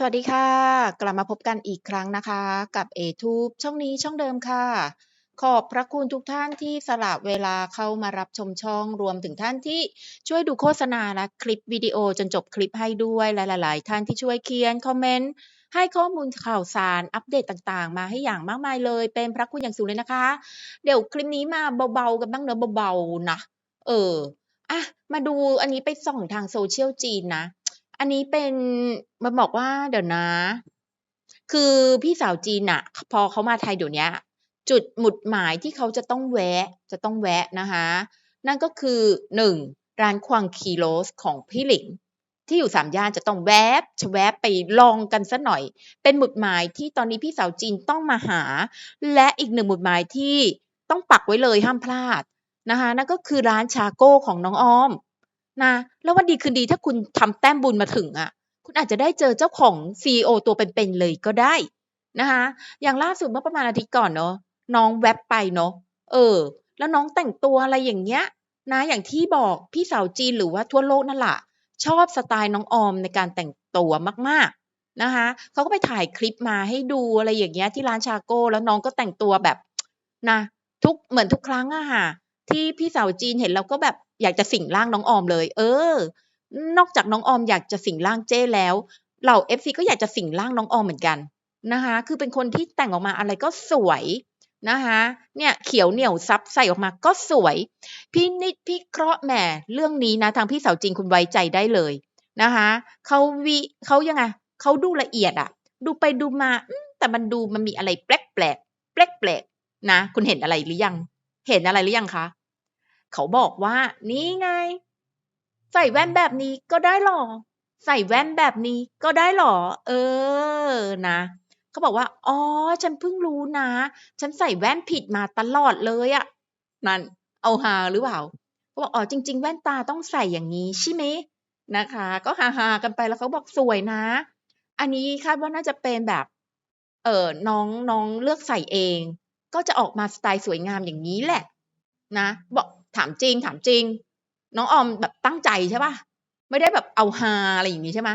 สวัสดีค่ะ กลับมาพบกันอีกครั้งนะคะ กับ A-Tube ช่องนี้ช่องเดิมค่ะ ขอบพระคุณทุกท่านที่สละเวลาเข้ามารับชมช่องรวมถึงท่านที่ช่วยดูโฆษณาและคลิปวิดีโอจนจบคลิปให้ด้วยและหลาย ๆ ท่านที่ช่วยเขียนคอมเมนต์ให้ข้อมูลข่าวสารอัปเดตต่างๆ มาให้อย่างมากมายเลย เป็นพระคุณอย่างสูงเลยนะคะ เดี๋ยวคลิปนี้มาเบาๆกันบ้างเนาะเบาๆนะเอออะมาดูอันนี้ไปส่องทาง Social จีนนะ อันนี้เป็นมันบอกว่าเดี๋ยวนะ คือพี่สาวจีนน่ะพอเขามาไทยเดี๋ยวนี้จุดหมุดหมายที่เขาจะต้องแวะจะต้องแวะนะคะ นั่นก็คือ1ร้านควางคีโรสของพี่หลิงที่อยู่สามย่านจะต้องแวบชแวบไปลองกันสักหน่อย เป็นหมุดหมายที่ตอนนี้พี่สาวจีนต้องมาหา และอีก1หมุดหมายที่ต้องปักไว้เลยห้ามพลาดนะคะนั่นก็คือร้านชาโก้ของน้องอ้อม นะแล้ววันดีคืนดีถ้าคุณทำแต้มบุญมาถึงอะคุณอาจจะได้เจอเจ้าของ CEO ตัวเป็นๆเลยก็ได้นะคะอย่างล่าสุดเมื่อประมาณอาทิตย์ก่อนเนาะน้องแว็บไปเนาะเออ แล้วน้องแต่งตัวอะไรอย่างเงี้ย นะอย่างที่บอกพี่สาวจีนหรือว่าทั่วโลกนั่นแหละชอบสไตล์น้องออมในการแต่งตัวมากๆนะคะเขาก็ไปถ่ายคลิปมาให้ดูอะไรอย่างเงี้ยที่ร้านชาโก้แล้วน้องก็แต่งตัวแบบนะทุกเหมือนทุกครั้งอะค่ะที่พี่สาวจีนเห็นแล้วก็แบบ อยากจะสิงร่างน้องออมเลย เออ นอกจากน้องออมอยากจะสิงร่างเจ้แล้วเหล่า FC ก็อยากจะสิงร่างน้องออมเหมือนกันนะคะคือเป็นคนที่แต่งออกมาอะไรก็สวยนะคะเนี่ยเขียวเหนียวซับใส่ออกมาก็สวย พี่นิดพี่เคราะห์แหมเรื่องนี้นะทางพี่สาวจีนคุณไว้ใจได้เลยนะคะเขาวิเขายังไงเขาดูละเอียดอะดูไปดูมาแต่มันดูมันมีอะไรแปลกแปลกแปลกแปลกนะ คุณเห็นอะไรหรือยัง เห็นอะไรหรือยังคะ เขาบอกว่า นี่ไง ใส่แว่นแบบนี้ก็ได้หรอ ใส่แว่นแบบนี้ก็ได้หรอ เออ นะเขาบอกว่า อ๋อ ฉันเพิ่งรู้นะ ฉันใส่แว่นผิดมาตลอดเลยอะนั่น เอาฮาหรือเปล่าเขาบอก อ๋อ จริง ๆ แว่นตาต้องใส่อย่างงี้ใช่ไหม?นะคะ ก็ฮาๆกันไปแล้วเขาบอกสวยนะ อันนี้คาดว่าน่าจะเป็นแบบ เออน้องน้องเลือกใส่เอง ก็จะออกมาสไตล์สวยงามอย่างงี้แหละ นะ บอก ถามจริง ถามจริง น้องออมแบบตั้งใจใช่เปล่า?ไม่ได้แบบเอาฮาอะไรอย่างงี้ใช่ไหม?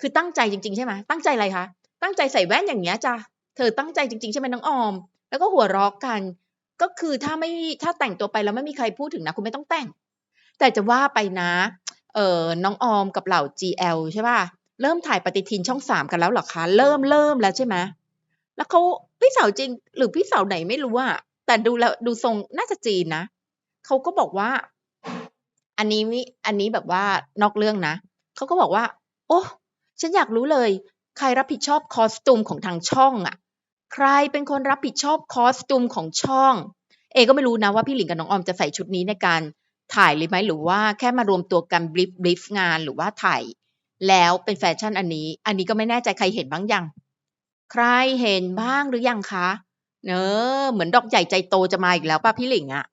คือตั้งใจจริง ๆ ใช่ไหม?ตั้งใจอะไรคะ?ตั้งใจใส่แว่นอย่างเงี้ยจ้ะเธอตั้งใจจริง ๆ ใช่ไหมน้องออม?แล้วก็หัวราะกัน ก็คือถ้าไม่ถ้าแต่งตัวไปแล้วไม่มีใครพูดถึงนะคุณไม่ต้องแต่ง แต่จะว่าไปนะเออน้องออมกับเหล่า GL ใช่เปล่า?เริ่มถ่ายปฏิทินช่อง3กันแล้วหรอคะ?เริ่มเริ่มแล้วใช่ไหม?แล้วเขาพี่สาวจีนหรือพี่สาวไหนไม่รู้อะแต่ดูแล้วดูทรงน่าจะจีนนะ เขาก็บอกว่า อันนี้มิอันนี้แบบว่านอกเรื่องนะเขาก็บอกว่า โอ้ฉันอยากรู้เลย ใครรับผิดชอบ Costume ของทางช่องอะใครเป็นคนรับผิดชอบ Costume ของช่อง เอก็ไม่รู้นะว่าพี่หลิงกับน้องออมจะใส่ชุดนี้ในการถ่ายเลยไหม?หรือว่าแค่มารวมตัวกันบรีฟบรีฟงานหรือว่าถ่ายแล้วเป็นแฟชั่นอันนี้ อันนี้ก็ไม่แน่ใจใครเห็นบ้างยัง?ใครเห็นบ้างหรือยังคะ?เออเหมือนดอกใหญ่ใจโตจะมาอีกแล้วเปล่าพี่หลิงอะอะ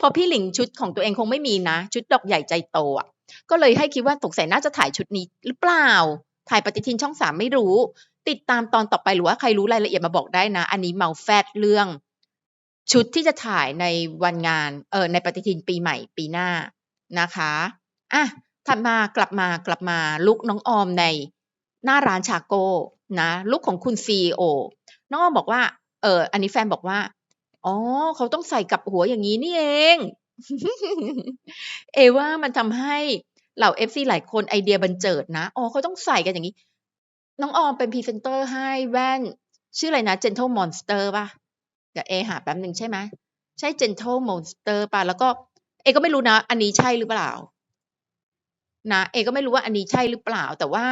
พราะพี่หลิงชุดของตัวเองคงไม่มีนะ ชุดดอกใหญ่ใจโตอะ ก็เลยให้คิดว่าสงสัยน่าจะถ่ายชุดนี้หรือเปล่า?ถ่ายปฏิทินช่อง3ไม่รู้ ติดตามตอนต่อไปหรือว่าใครรู้รายละเอียดมาบอกได้นะ อันนี้เมาแฟดเรื่อง ชุดที่จะถ่ายในวันงาน เออในปฏิทินปีใหม่ปีหน้านะคะอะถัดมากลับมากลับมาลุกน้องออมในหน้าร้านชาโก้นะลุกของคุณ CEO น้องออมบอกว่าเอออันนี้แฟนบอกว่า อ๋อ เขาต้องใส่กับหัวอย่างงี้นี่เอง เอว่ามันทำให้เหล่า FC หลายคนไอเดียบันเจิดนะ อ๋อ เขาต้องใส่กันอย่างงี้ น้องออมเป็นพรีเซนเตอร์ให้แว่น ชื่ออะไรนะ Gentle Monster เปล่า?เดี๋ยวเอหาแป๊บหนึ่งใช่ไหม?ใช่ Gentle Monster เปล่า?แล้วก็ เอก็ไม่รู้นะ อันนี้ใช่หรือเปล่า?นะ เอก็ไม่รู้ว่าอันนี้ใช่หรือเปล่า?แต่ว่า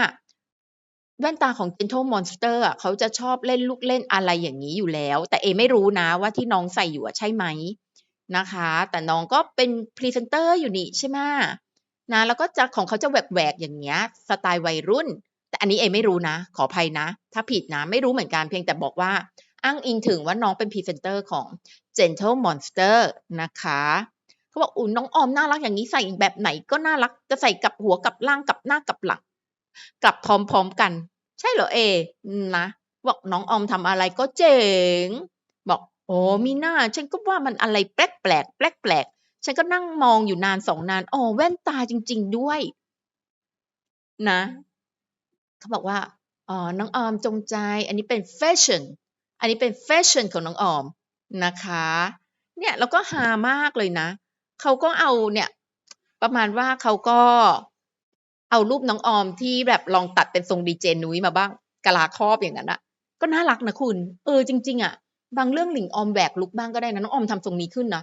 แว่นตาของ Gentle Monster อะเขาจะชอบเล่นลูกเล่นอะไรอย่างงี้อยู่แล้ว แต่เอไม่รู้นะว่าที่น้องใส่อยู่ใช่ไหม?นะคะ แต่น้องก็เป็นพรีเซนเตอร์อยู่นี่ใช่ไหม?นะแล้วก็จะของเขาจะแหวกๆอย่างเงี้ยสไตล์วัยรุ่น แต่อันนี้เอไม่รู้นะ ขออภัยนะ ถ้าผิดนะไม่รู้เหมือนกันเพียงแต่บอกว่า อ้างอิงถึงว่าน้องเป็นพรีเซนเตอร์ของ Gentle Monster นะคะเขาบอกอุ๊ยน้องออมน่ารักอย่างงี้ใส่แบบไหนก็น่ารักจะใส่กับหัวกับล่างกับหน้ากับหลัง กลับพร้อมๆกัน ใช่เหรอเอนะบอกน้องออมทำอะไรก็เจ๋ง บอกโอ๋อมิน่าฉันก็ว่ามันอะไรแปลกๆแปลกๆฉันก็นั่งมองอยู่นาน2นานอ๋อแว่นตาจริง ๆด้วย นะเขาบอกว่าอ๋อน้องออมจงใจ อันนี้เป็นแฟชั่นอันนี้เป็นแฟชั่นของน้องออมนะคะ เนี่ยเราก็ฮามากเลยนะเขาก็เอาเนี่ย ประมาณว่าเขาก็ เอารูปน้องออมที่แบบลองตัดเป็นทรงดีเจนุ้ยมาบ้างกะลาครอบอย่างนั้นอะก็น่ารักนะคุณ เออจริง ๆอะบางเรื่องหลิงออมแหวกลุกบ้างก็ได้นะน้องออมทำทรงนี้ขึ้นนะ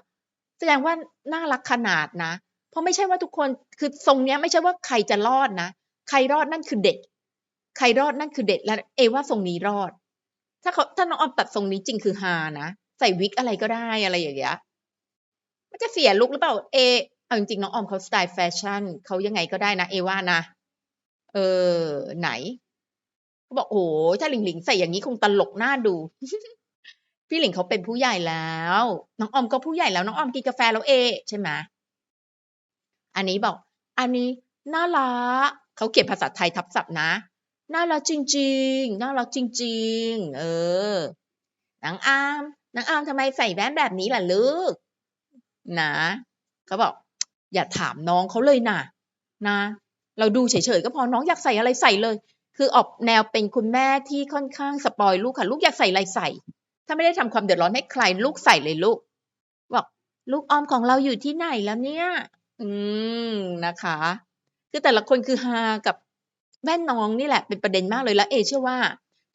แสดงว่าน่ารักขนาดนะ เพราะไม่ใช่ว่าทุกคนคือทรงเนี้ยไม่ใช่ว่าใครจะรอดนะใครรอดนั่นคือเด็ก ใครรอดนั่นคือเด็กและเอว่าทรงนี้รอด ถ้าเขาถ้าน้องออมตัดทรงนี้จริงคือฮานะใส่วิกอะไรก็ได้อะไรอย่างเงี้ยมันจะเสียลุกหรือเปล่าเอ เอาจริงๆน้องออมเขาสไตล์แฟชั่นเขายังไงก็ได้นะเอว่านะ เออ ไหนเขาบอกโอ้ถ้าหลิงหลิงใส่อย่างนี้คงตลกหน่าดู พี่หลิงเขาเป็นผู้ใหญ่แล้ว น้องออมก็ผู้ใหญ่แล้วน้องออมกินกาแฟแล้วเอ ใช่ไหมอันนี้บอก อันนี้น่ารักเขาเขียนภาษาไทยทับศัพท์นะน่ารักจริง ๆ น่ารักจริง ๆ เออนางอามนางอามทำไมใส่แว่นแบบนี้ล่ะลูกนะเขาบอก อย่าถามน้องเขาเลยนะนะ เราดูเฉยๆก็พอน้องอยากใส่อะไรใส่เลย คือออกแนวเป็นคุณแม่ที่ค่อนข้างสปอยลูกค่ะลูกอยากใส่อะไรใส่ ถ้าไม่ได้ทำความเดือดร้อนให้ใครลูกใส่เลยลูกบอกลูกออมของเราอยู่ที่ไหนแล้วเนี่ย อืมนะคะ คือแต่ละคนคือฮากับแว่นน้องนี่แหละเป็นประเด็นมากเลยแล้วเอเชื่อว่า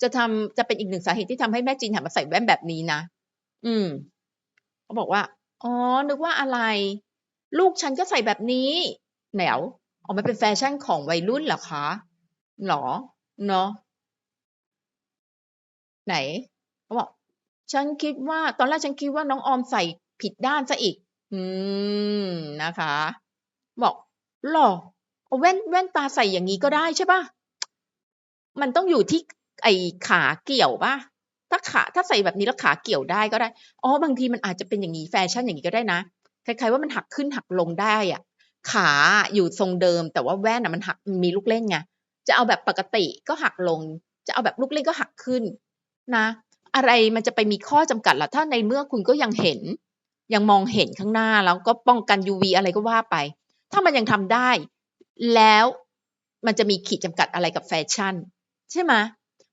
จะทำจะเป็นอีกหนึ่งสาเหตุที่ทำให้แม่จีนหันมาใส่แว่นแบบนี้นะ อืมเขาบอกว่า อ๋อ นึกว่าอะไร ลูกฉันก็ใส่แบบนี้แหนวออกมาเป็นแฟชั่นของวัยรุ่นเหรอคะหรอ เนาะไหนเขาบอกฉันคิดว่า ตอนแรกฉันคิดว่าน้องออมใส่ผิดด้านซะอีก อืมนะคะ บอกหรอเอาแว่นแว่นตาใส่อย่างนี้ก็ได้ใช่ปะมันต้องอยู่ที่ไอ้ขาเกี่ยวปะถ้าขาถ้าใส่แบบนี้แล้วขาเกี่ยวได้ก็ได้ อ๋อบางทีมันอาจจะเป็นอย่างนี้แฟชั่นอย่างนี้ก็ได้นะ คล้ายๆว่ามันหักขึ้นหักลงได้อะขาอยู่ทรงเดิม แต่ว่าแว่นอะมันหักมีลูกเล่นไงจะเอาแบบปกติก็หักลง จะเอาแบบลูกเล่นก็หักขึ้นนะ อะไรมันจะไปมีข้อจำกัดล่ะถ้าในเมื่อคุณก็ยังเห็น ยังมองเห็นข้างหน้าแล้วก็ป้องกัน UV อะไรก็ว่าไป ถ้ามันยังทำได้ แล้วมันจะมีขีดจำกัดอะไรกับแฟชั่น ใช่ไหม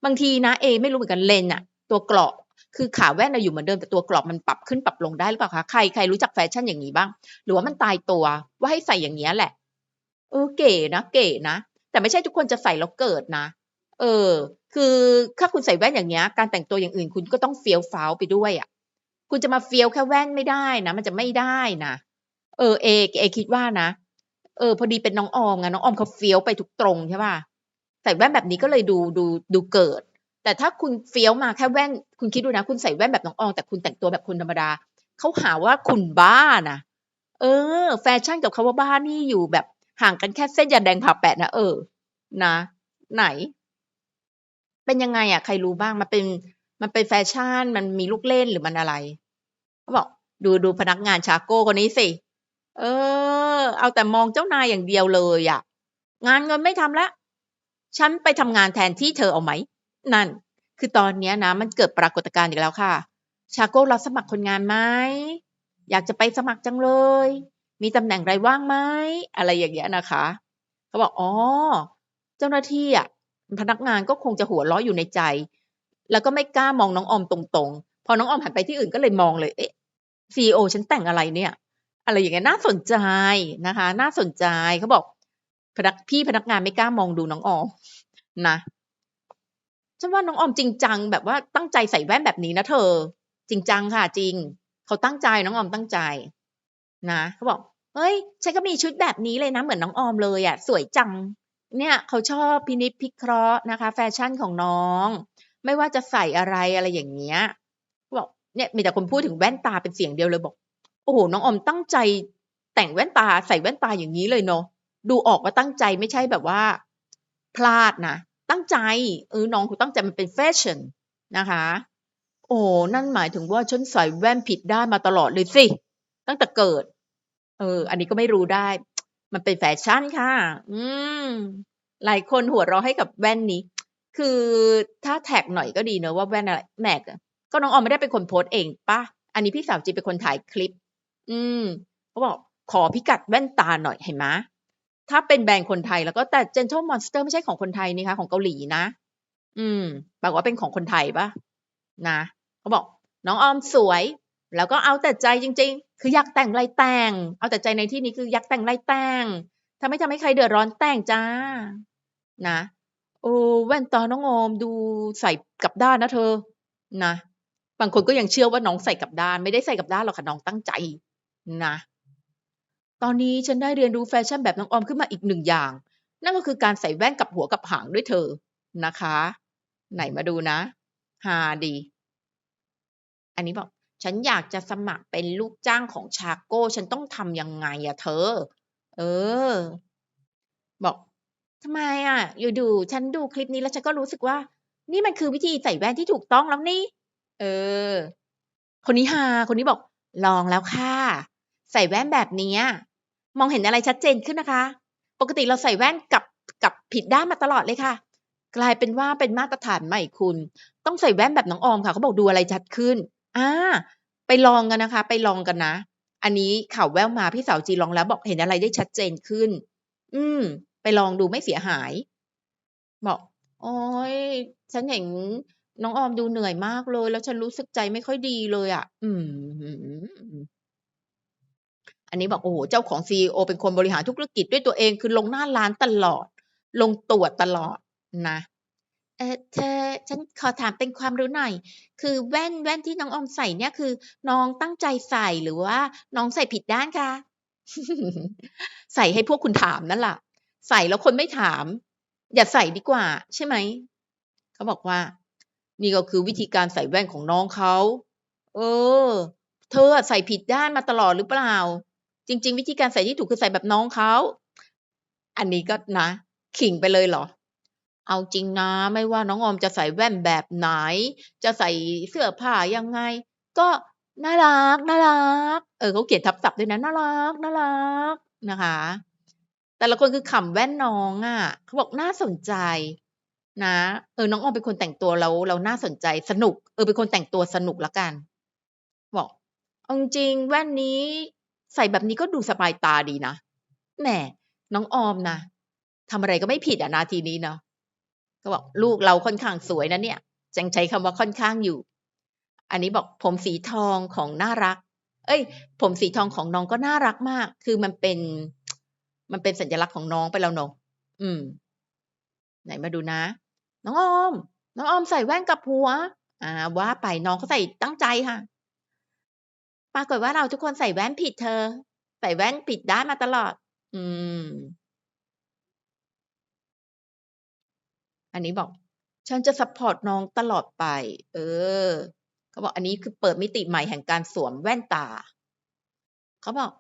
บางทีนะเอ ไม่รู้เหมือนกันเลนอะตัวกรอบ คือขาแว่นเราอยู่เหมือนเดิมแต่ตัวกรอบมันปรับขึ้นปรับลงได้หรือเปล่าคะใครใครรู้จักแฟชั่นอย่างนี้บ้าง หรือว่ามันตายตัวว่าให้ใส่อย่างนี้แหละ เออเก๋นะ เก๋นะ แต่ไม่ใช่ทุกคนจะใส่แล้วเกิดนะ เออ คือถ้าคุณใส่แว่นอย่างเงี้ย การแต่งตัวอย่างอื่นคุณก็ต้องเฟี้ยวฟ้าวไปด้วยอะคุณจะมาเฟี้ยวแค่แว่นไม่ได้นะ มันจะไม่ได้นะเออเอเอคิดว่านะเออพอดีเป็นน้องออมไงน้องออมเขาเฟี้ยวไปทุกตรงใช่ป่ะใส่แว่นแบบนี้ก็เลยดูดูดูเกิด แต่ถ้าคุณเฟี้ยวมาแค่แว่น คุณคิดดูนะ คุณใส่แว่นแบบน้องออมแต่คุณแต่งตัวแบบคุณธรรมดา เขาหาว่าคุณบ้านะเออ แฟชั่นกับคาว่าบ้านี่อยู่แบบห่างกันแค่เส้นยาแดงผ่าแปะนะเออ นะ ไหน เป็นยังไงอะใครรู้บ้าง มันเป็น มันเป็นแฟชั่น มันมีลูกเล่นหรือมันอะไรเขาบอกดูดูพนักงานชาโก้คนนี้สิ เออ เอาแต่มองเจ้านายอย่างเดียวเลยอะงานเงินไม่ทำล้วฉันไปทำงานแทนที่เธอเอาไหม นั่น คือตอนนี้นะ มันเกิดปรากฏการณ์อีกแล้วค่ะ ชาโก้รับสมัครคนงานไหมอยากจะไปสมัครจังเลย มีตำแหน่งไรว่างไหมอะไรอย่างเงี้ยนะคะเขาบอกอ๋อเจ้าหน้าที่อะพนักงานก็คงจะหัวเราะอยู่ในใจ แล้วก็ไม่กล้ามองน้องออมตรงๆ พอน้องออมหันไปที่อื่นก็เลยมองเลยเอ๊ะซีโอฉันแต่งอะไรเนี่ย อะไรอย่างเงี้ยน่าสนใจนะคะ น่าสนใจเขาบอกพนักพี่พนักงานไม่กล้ามองดูน้องออมนะ ฉันว่าน้องออมจริงจังแบบว่าตั้งใจใส่แว่นแบบนี้นะเธอ จริงจังค่ะจริง เขาตั้งใจน้องออมตั้งใจ นะเขาบอกเฮ้ยฉันก็มีชุดแบบนี้เลยนะเหมือนน้องออมเลยอะ สวยจัง เนี่ยเขาชอบพินิจพิเคราะห์นะคะ แฟชั่นของน้อง ไม่ว่าจะใส่อะไรอะไรอย่างเงี้ยบอกเนี่ยมีแต่คนพูดถึงแว่นตาเป็นเสียงเดียวเลยบอก โอ้โหน้องออมตั้งใจแต่งแว่นตาใส่แว่นตาอย่างนี้เลยเนาะดูออกว่าตั้งใจไม่ใช่แบบว่า พลาดนะ ตั้งใจเออน้องเขาตั้งใจมันเป็นแฟชั่นนะคะ โอ้นั่นหมายถึงว่าฉันใส่แว่นผิดได้มาตลอดเลยสิ ตั้งแต่เกิด เออ อันนี้ก็ไม่รู้ได้ มันเป็นแฟชั่นค่ะ อืม หลายคนหัวเราะให้กับแว่นนี้ คือถ้าแท็กหน่อยก็ดีเนอะว่าแว่นอะไรแม็กก็น้องออมไม่ได้เป็นคนโพสเองปะอันนี้พี่สาวจีเป็นคนถ่ายคลิป อืมเขาบอกขอพิกัดแว่นตาหน่อยเห็นไหม ถ้าเป็นแบรนด์คนไทยแล้วก็แต่ Gentle Monster ไม่ใช่ของคนไทยนี่คะของเกาหลีนะ อืมปรากว่าเป็นของคนไทยปะนะเขาบอก น้องออมสวย แล้วก็เอาแต่ใจจริง ๆ คืออยากแต่งไรแต่ง เอาแต่ใจในที่นี้คืออยากแต่งไรแต่งถ้าไม่ทำให้ใครเดือดร้อนแต่งจ้า นะ โอ้แว่นตาน้องออมดูใส่กลับด้านนะเธอ นะบางคนก็ยังเชื่อว่าน้องใส่กับด้าน ไม่ได้ใส่กับด้านหรอกค่ะน้องตั้งใจ นะ ตอนนี้ฉันได้เรียนรู้แฟชั่นแบบน้องออมขึ้นมาอีกหนึ่งอย่าง นั่นก็คือการใส่แว่นกับหัวกับหางด้วยเธอนะคะ ไหนมาดูนะฮาดี อันนี้บอกฉันอยากจะสมัครเป็นลูกจ้างของชาโก้ ฉันต้องทำยังไงอะเธอ เออ บอกทำไมอะอยู่ดูฉันดูคลิปนี้แล้วฉันก็รู้สึกว่า นี่มันคือวิธีใส่แว่นที่ถูกต้องแล้วนี่ เออ คนนี้ฮาคนนี้บอก ลองแล้วค่ะ ใส่แว่นแบบนี้ มองเห็นอะไรชัดเจนขึ้นนะคะ ปกติเราใส่แว่นกับกับผิดด้านมาตลอดเลยค่ะ กลายเป็นว่าเป็นมาตรฐานใหม่คุณ ต้องใส่แว่นแบบน้องออมค่ะเขาบอกดูอะไรชัดขึ้นอ่าไปลองกันนะคะ ไปลองกันนะ อันนี้ข่าวแววมาพี่สาวจีลองแล้วบอกเห็นอะไรได้ชัดเจนขึ้น อืม ไปลองดูไม่เสียหาย บอกโอ๊ยฉันเห็นน้องออมดูเหนื่อยมากเลย แล้วฉันรู้สึกใจไม่ค่อยดีเลยอะ อืม อันนี้บอกโอ้โฮเจ้าของซีอีโอเป็นคนบริหารธุรกิจด้วยตัวเองคือลงหน้าร้านตลอด ลงตรวจตลอดนะเออเธอฉันขอถามเป็นความรู้หน่อย คือแว่นแว่นที่น้องอมใส่เนี่ยคือ น้องตั้งใจใส่หรือว่าน้องใส่ผิดด้านคะ?ใส่ให้พวกคุณถามนั่นล่ะใส่แล้วคนไม่ถาม อย่าใส่ดีกว่า ใช่ไหมเขาบอกว่า นี่ก็คือวิธีการใส่แว่นของน้องเขาเออ เธอใส่ผิดด้านมาตลอดหรือเปล่า จริง ๆ วิธีการใส่ที่ถูกคือใส่แบบน้องเขา อันนี้ก็นะ ขิงไปเลยเหรอ เอาจริงนะไม่ว่าน้องออมจะใส่แว่นแบบไหน จะใส่เสื้อผ้ายังไง ก็น่ารักน่ารัก เออเขาเขียนทับศัพท์ด้วยนะน่ารักน่ารักนะคะ แต่ละคนคือขำแว่นน้องอะเขาบอกน่าสนใจนะเออน้องออมเป็นคนแต่งตัวแล้วแล้วน่าสนใจสนุก เออเป็นคนแต่งตัวสนุกล้วกัน บอกเอาจริงแว่นนี้ ใส่แบบนี้ก็ดูสบายตาดีนะแหมน้องออมนะทำอะไรก็ไม่ผิดอะนาทีนี้เนาะก็บอกลูกเราค่อนข้างสวยนะเนี่ยยังใช้คำว่าค่อนข้างอยู่ อันนี้บอกผมสีทองของน่ารัก เอ๊ยผมสีทองของน้องก็น่ารักมาก คือมันเป็น มันเป็นสัญลักษณ์ของน้องไปแล้วเนาะอืม ไหนมาดูนะ น้องออม น้องออมใส่แว่นกับหัว อ่า ว่าไปน้องเขาใส่ตั้งใจค่ะ ปรากฏว่าเราทุกคนใส่แว่นผิดเธอ ใส่แว่นผิดด้านมาตลอด อืม อันนี้บอก ฉันจะซัปอร์ตน้องตลอดไป เออ เขาบอกอันนี้คือเปิดมิติใหม่แห่งการสวมแว่นตา เขาบอก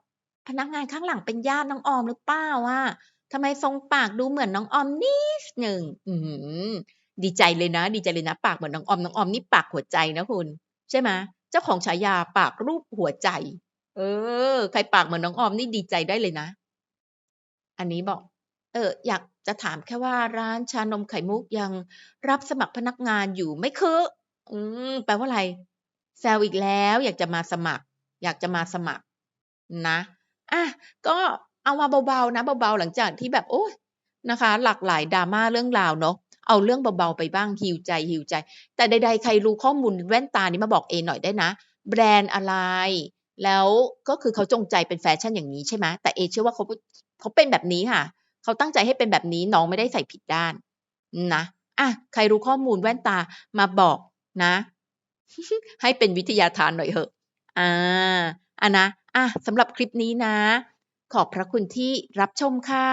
พนักงานข้างหลังเป็นญาติน้องออมหรือเปล่าอะทำไมทรงปากดูเหมือนน้องออมนิดหนึ่งอื้อดีใจเลยนะ ดีใจเลยนะ ปากเหมือนน้องออมน้องออมนี่ปากหัวใจนะคุณ ใช่ไหม จ้าของฉายาปากรูปหัวใจ เออ ใครปากเหมือนน้องออมนี่ดีใจได้เลยนะ อันนี้บอก เออ อยากจะถามแค่ว่าร้านชานมไข่มุกยังรับสมัครพนักงานอยู่ไหมคือ?อืมแปลว่าอะไร แซวอีกแล้ว อยากจะมาสมัคร อยากจะมาสมัคร นะอาก็เอามาเบาๆนะเบาๆหลังจากที่แบบโอ๊ยนะคะ หลากหลาย drama เรื่องราวเนาะ เอาเรื่องเบาๆไปบ้าง heal ใจ heal ใจ แต่ใดๆใครรู้ข้อมูลแว่นตานี้มาบอกเอหน่อยได้นะ แบรนด์อะไร แล้วก็คือเขาจงใจเป็นแฟชั่นอย่างงี้ใช่ไหมแต่เอเชื่อว่าเขาเขาเป็นแบบนี้ค่ะ เขาตั้งใจให้เป็นแบบนี้น้องไม่ได้ใส่ผิดด้านนะอาใครรู้ข้อมูลแว่นตามาบอกนะ ให้เป็นวิทยาทานหน่อยเหอะอ่าอะนะอาสำหรับคลิปนี้นะ ขอบพระคุณที่รับชมค่ะ